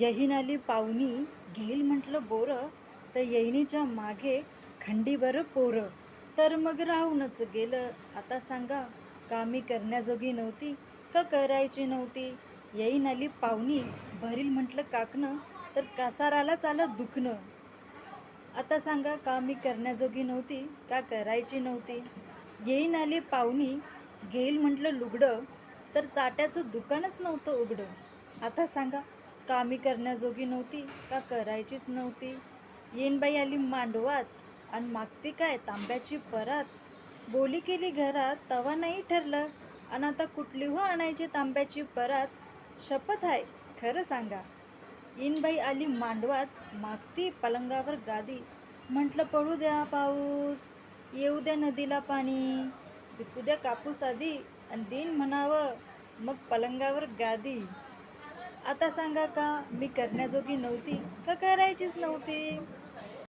यहीन आली पाहुणी घेईल म्हटलं बोरं तर येईनीच्या मागे खंडीभर पोरं. तर मग राहूनच गेलं. आता सांगा कामी करण्याजोगी नव्हती का करायची नव्हती? येईन आली पाहुणी भरील म्हटलं काकणं तर कासारालाच आलं दुखणं. आता सांगा का मी करण्याजोगी नव्हती का करायची नव्हती? येईन आली पाहुणी घेईल म्हटलं लुगडं तर चाट्याचं दुकानच नव्हतं उघडं. आता सांगा कामी करण्याजोगी नव्हती का करायचीच नव्हती. येईन बाई आली मांडवात आणि मागते काय तांब्याची परत. बोली केली घरात तवा नाही ठरलं. आणि आता कुठली हो आणायची तांब्याची परत? शपथ आहे खरं सांगा. इनबाई आली मांडवात मागती पलंगावर गादी. म्हटलं पडू द्या पाऊस येऊ द्या नदीला पाणी विकू द्या कापूस आधी आणि दिन म्हणावं. मग पलंगावर गादी. आता सांगा का मी करण्याजोगी नव्हती का करायचीच नव्हती?